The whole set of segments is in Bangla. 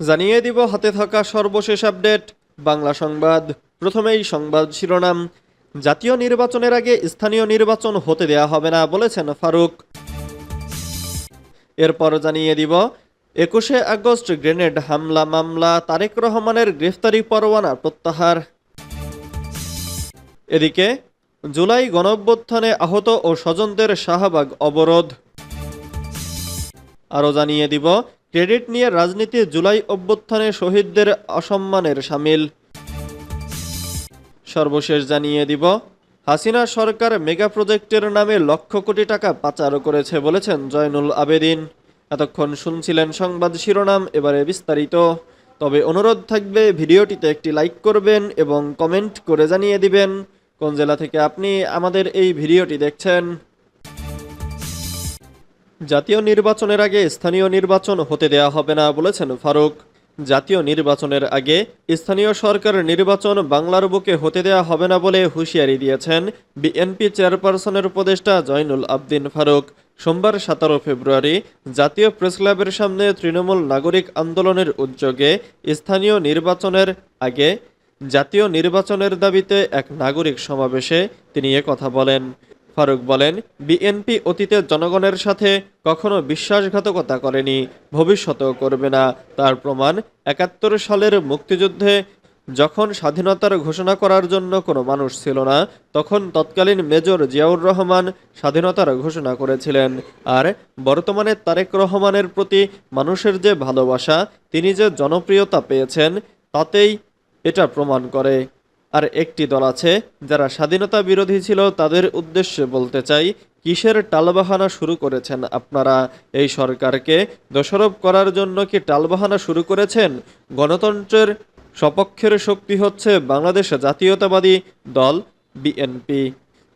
জানিয়ে দিব হাতে থাকা সর্বশেষ আপডেট। বাংলা সংবাদ। প্রথমেই সংবাদ শিরোনাম। জাতীয় নির্বাচনের আগে স্থানীয় নির্বাচন হতে দেয়া হবে না বলেছেন ফারুক। এরপর জানিয়ে দিব, একুশে আগস্ট গ্রেনেড হামলা মামলা তারেক রহমানের গ্রেফতারি পরোয়ানা প্রত্যাহার। এদিকে, জুলাই গণঅভ্যুত্থানে আহত ও স্বজনদের শাহবাগ অবরোধ। আরও জানিয়ে দিব ক্রেডিট নিয়ে রাজনীতি জুলাই অভ্যুত্থানে শহীদদের অসম্মানের সামিল। সর্বশেষ জানিয়ে দিব, হাসিনা সরকার মেগা প্রজেক্টের নামে লক্ষ কোটি টাকা পাচার করেছে বলেছেন জয়নুল আবেদিন। এতক্ষণ শুনছিলেন সংবাদ শিরোনাম, এবারে বিস্তারিত। তবে অনুরোধ থাকবে, ভিডিওটিতে একটি লাইক করবেন এবং কমেন্ট করে জানিয়ে দিবেন। কোন জেলা থেকে আপনি আমাদের এই ভিডিওটি দেখছেন? জাতীয় নির্বাচনের আগে স্থানীয় নির্বাচন হতে দেয়া হবে না বলেছেন ফারুক। জাতীয় নির্বাচনের আগে স্থানীয় সরকার নির্বাচন বাংলার বুকে হতে দেয়া হবে না বলে হুঁশিয়ারি দিয়েছেন বিএনপি চেয়ারপারসনের উপদেষ্টা জয়নুল আবদিন ফারুক। সোমবার সতেরো ফেব্রুয়ারি জাতীয় প্রেস ক্লাবের সামনে তৃণমূল নাগরিক আন্দোলনের উদ্যোগে স্থানীয় নির্বাচনের আগে জাতীয় নির্বাচনের দাবিতে এক নাগরিক সমাবেশে তিনি কথা বলেন। ফারুক বলেন, বিএনপি অতীতে জনগণের সাথে কখনো বিশ্বাসঘাতকতা করেনি, ভবিষ্যতেও করবে না। তার প্রমাণ, একাত্তর সালের মুক্তিযুদ্ধে যখন স্বাধীনতার ঘোষণা করার জন্য কোনো মানুষ ছিল না, তখন তৎকালীন মেজর জিয়াউর রহমান স্বাধীনতার ঘোষণা করেছিলেন। আর বর্তমানে তারেক রহমানের প্রতি মানুষের যে ভালোবাসা, তিনি যে জনপ্রিয়তা পেয়েছেন, তাতেই এটা প্রমাণ করে। আর একটি দল আছে যারা স্বাধীনতা বিরোধী ছিল, তাদের উদ্দেশ্যে বলতে চাই, কিসের টালবাহানা শুরু করেছেন আপনারা? এই সরকারকে দোষারোপ করার জন্য কি টালবাহানা শুরু করেছেন? গণতন্ত্রের সপক্ষের শক্তি হচ্ছে বাংলাদেশ জাতীয়তাবাদী দল, বিএনপি।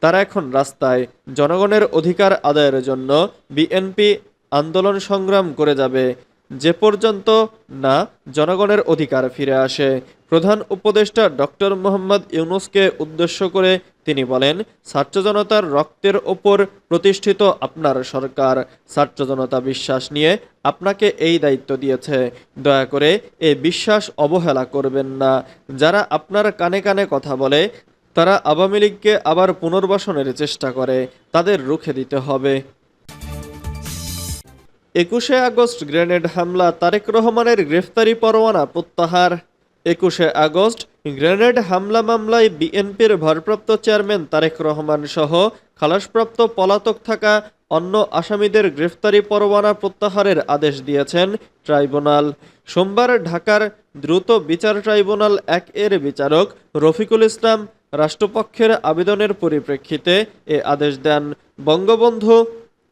তারা এখন রাস্তায় জনগণের অধিকার আদায়ের জন্য বিএনপি আন্দোলন সংগ্রাম করে যাবে। যে পর্যন্ত না, জনগণের অধিকার ফিরে আসে। প্রধান উপদেষ্টা ডক্টর মোহাম্মদ ইউনুসকে উদ্দেশ্য করে তিনি বলেন, ছাত্র জনতার রক্তের ওপর প্রতিষ্ঠিত আপনার সরকার। ছাত্র জনতা বিশ্বাস নিয়ে আপনাকে এই দায়িত্ব দিয়েছে। দয়া করে এই বিশ্বাস অবহেলা করবেন না। যারা আপনার কানে কানে কথা বলে, তারা আওয়ামী লীগকে আবার পুনর্বাসনের চেষ্টা করে। তাদের রুখে দিতে হবে। একুশে আগস্ট গ্রেনেড হামলা, তারেক রহমানের গ্রেফতারি পরোয়ানা প্রত্যাহার। একুশে আগস্ট গ্রেনেড হামলা মামলায় বিএনপির ভারপ্রাপ্ত চেয়ারম্যান তারেক রহমান সহ খালাসপ্রাপ্ত পলাতক থাকা অন্য আসামিদের গ্রেফতারি পরোয়ানা প্রত্যাহারের আদেশ দিয়েছেন ট্রাইব্যুনাল। সোমবার ঢাকার দ্রুত বিচার ট্রাইব্যুনাল এক এর বিচারক রফিকুল ইসলাম রাষ্ট্রপক্ষের আবেদনের পরিপ্রেক্ষিতে এ আদেশ দেন। বঙ্গবন্ধু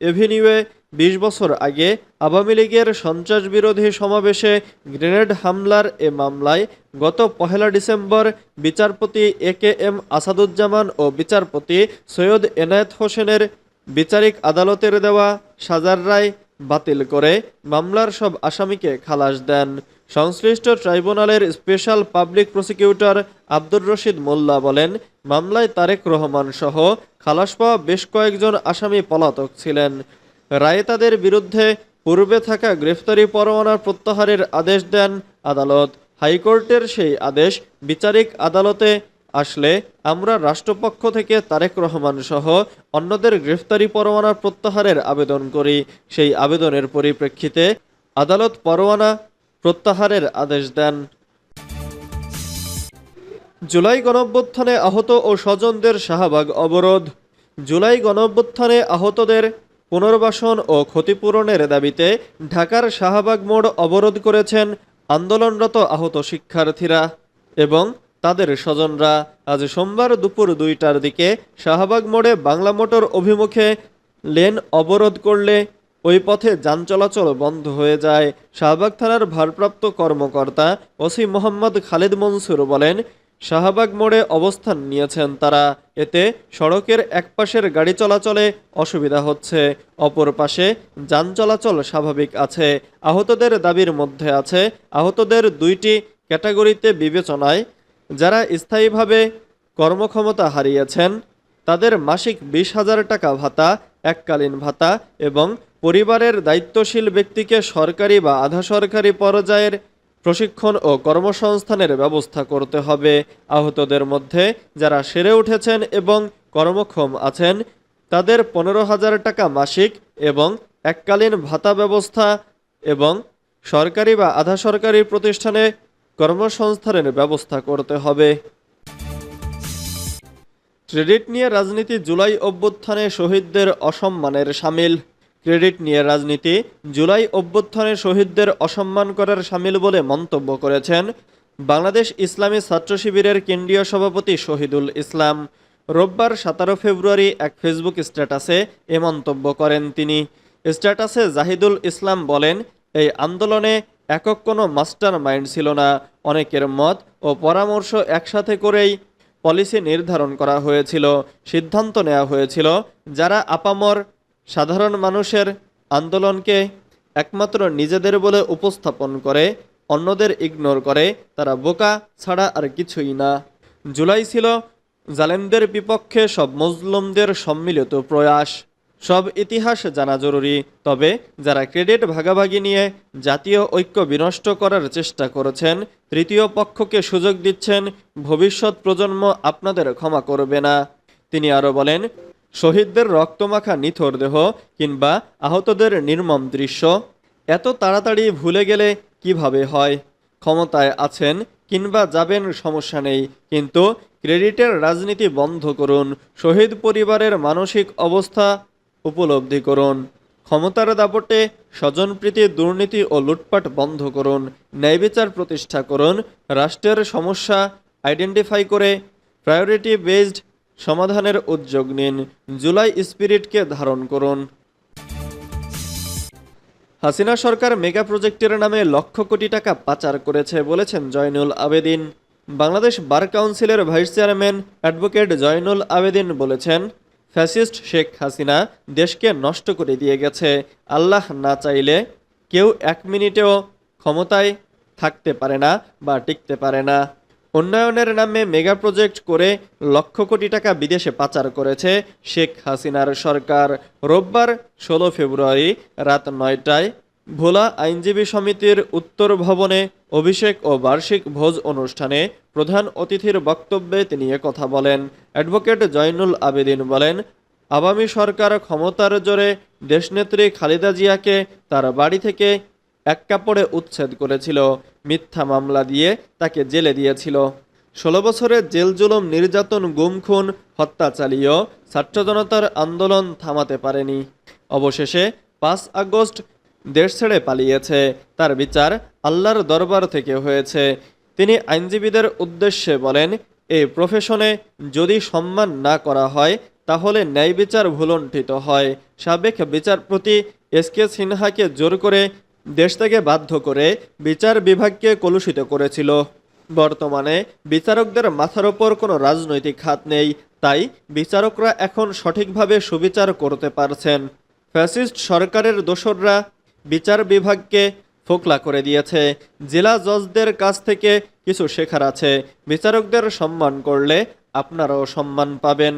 এভিনিউয়ে বিশ বছর আগে আওয়ামী লীগের সন্ত্রাস বিরোধী সমাবেশে গ্রেনেড হামলার এ মামলায় গত পহেলা ডিসেম্বর বিচারপতি এ কে এম আসাদুজ্জামান ও বিচারপতি সৈয়দ এনায়েত হোসেনের বিচারিক আদালতের দেওয়া সাজার রায় বাতিল করে মামলার সব আসামিকে খালাস দেন। সংশ্লিষ্ট ট্রাইব্যুনালের special public prosecutor Abdur Rashid Molla বলেন, মামলায় তারেক রহমান সহ খালাস পাওয়া বেশ কয়েকজন আসামি পলাতক ছিলেন। রায়ে তাদের বিরুদ্ধে পূর্বে থাকা গ্রেফতারি পরোয়ানা প্রত্যাহারের আদেশ দেন আদালত। হাইকোর্টের সেই আদেশ বিচারিক আদালতে আসলে আমরা রাষ্ট্রপক্ষ থেকে তারেক রহমান সহ অন্যদের গ্রেফতারি পরোয়ানা প্রত্যাহারের আবেদন করি। সেই আবেদনের পরিপ্রেক্ষিতে আদালত পরোয়ানা প্রত্যাহারের আদেশ দেন। জুলাই গণঅভ্যুত্থানে আহত ও স্বজনদের শাহবাগ অবরোধ। জুলাই গণঅভ্যুত্থানে আহতদের পুনর্বাসন ও ক্ষতিপূরণের দাবিতে ঢাকার শাহবাগ মোড় অবরোধ করেছেন আন্দোলনরত আহত শিক্ষার্থীরা এবং তাদের স্বজনরা। আজ সোমবার দুপুর দুইটার দিকে শাহবাগ মোড়ে বাংলা মোটর অভিমুখে লেন অবরোধ করলে ওই পথে যান চলাচল বন্ধ হয়ে যায়। শাহবাগ থানার ভারপ্রাপ্ত কর্মকর্তা ওসি মোহাম্মদ খালেদ মনসুর বলেন শাহবাগ মোড়ে অবস্থান নিয়েছেন তারা। এতে সড়কের একপাশের গাড়ি চলাচলে অসুবিধা হচ্ছে। অপর পাশে যান চলাচল স্বাভাবিক আছে। আহতদের দাবির মধ্যে আছে, আহতদের দুইটি ক্যাটাগরিতে বিবেচনায়। যারা স্থায়ীভাবে কর্মক্ষমতা হারিয়েছেন, তাদের মাসিক বিশ হাজার টাকা ভাতা, এককালীন ভাতা এবং পরিবারের দায়িত্বশীল ব্যক্তিকে সরকারি বা আধা সরকারি পর্যায়ের প্রশিক্ষণ ও কর্মসংস্থানের ব্যবস্থা করতে হবে। আহতদের মধ্যে যারা সেরে উঠেছেন এবং কর্মক্ষম আছেন, তাদের পনেরো হাজার টাকা মাসিক এবং এককালীন ভাতা ব্যবস্থা এবং সরকারি বা আধা সরকারি প্রতিষ্ঠানে কর্মসংস্থানের ব্যবস্থা করতে হবে। ক্রেডিট নিয়ে রাজনীতি জুলাই অভ্যুত্থানে শহীদদের অসম্মানের সামিল। ক্রেডিট নিয়ে রাজনীতি জুলাই অভ্যুত্থানে শহীদদের অসম্মান করার সামিল বলে মন্তব্য করেছেন বাংলাদেশ ইসলামী ছাত্র শিবিরের কেন্দ্রীয় সভাপতি শহীদুল ইসলাম। রোববার সতেরো ফেব্রুয়ারি এক ফেসবুক স্ট্যাটাসে এ মন্তব্য করেন তিনি। স্ট্যাটাসে জাহিদুল ইসলাম বলেন, এই আন্দোলনে একক কোনো মাস্টার মাইন্ড ছিল না। অনেকের মত ও পরামর্শ একসাথে করেই পলিসি নির্ধারণ করা হয়েছিল, সিদ্ধান্ত নেওয়া হয়েছিল। যারা আপামর সাধারণ মানুষের আন্দোলনকে একমাত্র নিজেদের বলে উপস্থাপন করে, অন্যদের ইগনোর করে, তারা বোকা ছাড়া আর কিছুই না। জুলাই ছিল জালেমদের বিপক্ষে সব মজলুমদের সম্মিলিত প্রয়াস। সব ইতিহাস জানা জরুরি, তবে যারা ক্রেডিট ভাগাভাগি নিয়ে জাতীয় ঐক্য বিনষ্ট করার চেষ্টা করেছেন, তৃতীয় পক্ষকে সুযোগ দিচ্ছেন, ভবিষ্যৎ প্রজন্ম আপনাদের ক্ষমা করবে না। তিনি আরও বলেন শহীদদের রক্তমাখা নিথর দেহ কিংবা আহতদের নির্মম দৃশ্য, এত তাড়াতাড়ি ভুলে গেলে কীভাবে হয়? ক্ষমতায় আছেন কিংবা যাবেন সমস্যা নেই, কিন্তু ক্রেডিটের রাজনীতি বন্ধ করুন, শহীদ পরিবারের মানসিক অবস্থা উপলব্ধি করুন, ক্ষমতার দাপটে স্বজনপ্রীতি দুর্নীতি ও লুটপাট বন্ধ করুন ন্যায়বিচার প্রতিষ্ঠা করুন, রাষ্ট্রের সমস্যা আইডেন্টিফাই করে প্রায়োরিটি বেসড সমাধানের উদ্যোগ নিন। জুলাই স্পিরিটকে ধারণ করুন। হাসিনা সরকার মেগা প্রজেক্টের নামে লক্ষ কোটি টাকা পাচার করেছে বলেছেন জয়নুল আবেদিন। বাংলাদেশ বার কাউন্সিলের vice chairman advocate Joynul Abedin বলেছেন, ফ্যাসিস্ট শেখ হাসিনা দেশকে নষ্ট করে দিয়ে গেছে। আল্লাহ না চাইলে কেউ এক মিনিটেও ক্ষমতায় থাকতে পারে না বা টিকতে পারে না। উন্নয়নের নামে মেগা প্রজেক্ট করে লক্ষ কোটি টাকা বিদেশে পাচার করেছে শেখ হাসিনার সরকার। রোববার ষোলো ফেব্রুয়ারি রাত নয়টায় ভোলা আইনজীবী সমিতির উত্তর ভবনে অভিষেক ও বার্ষিক ভোজ অনুষ্ঠানে প্রধান অতিথির বক্তব্যে তিনি কথা বলেন। অ্যাডভোকেট জয়নুল আবেদিন বলেন, আওয়ামী সরকার ক্ষমতার জোরে দেশনেত্রী খালেদা জিয়াকে তার বাড়ি থেকে এক কাপড়ে উচ্ছেদ করেছিল, মিথ্যা মামলা দিয়ে তাকে জেলে দিয়েছিল। ষোলো বছরের জেল জুলুম নির্যাতন গুমখুন হত্যা চালিয়েও ছাত্র জনতার আন্দোলন থামাতে পারেনি। অবশেষে পাঁচ আগস্ট দেশ ছেড়ে পালিয়েছে। তার বিচার আল্লাহর দরবার থেকে হয়েছে। তিনি আইনজীবীদের উদ্দেশ্যে বলেন এই প্রফেশনে যদি সম্মান না করা হয়, তাহলে ন্যায় বিচার ভুলণ্ঠিত হয়। সাবেক বিচারপতি এস কে সিনহাকে জোর করে দেশ থেকে বাধ্য করে বিচার বিভাগকে কলুষিত করেছিল। বর্তমানে বিচারকদের মাথার ওপর কোনো রাজনৈতিক হাত নেই, তাই বিচারকরা এখন সঠিকভাবে সুবিচার করতে পারছেন। ফ্যাসিস্ট সরকারের দোসররা বিচার বিভাগকে ফোকলা করে দিয়েছে। জেলা জজদের কাছ থেকে কিছু শেখার আছে। বিচারকদের সম্মান করলে আপনারাও সম্মান পাবেন।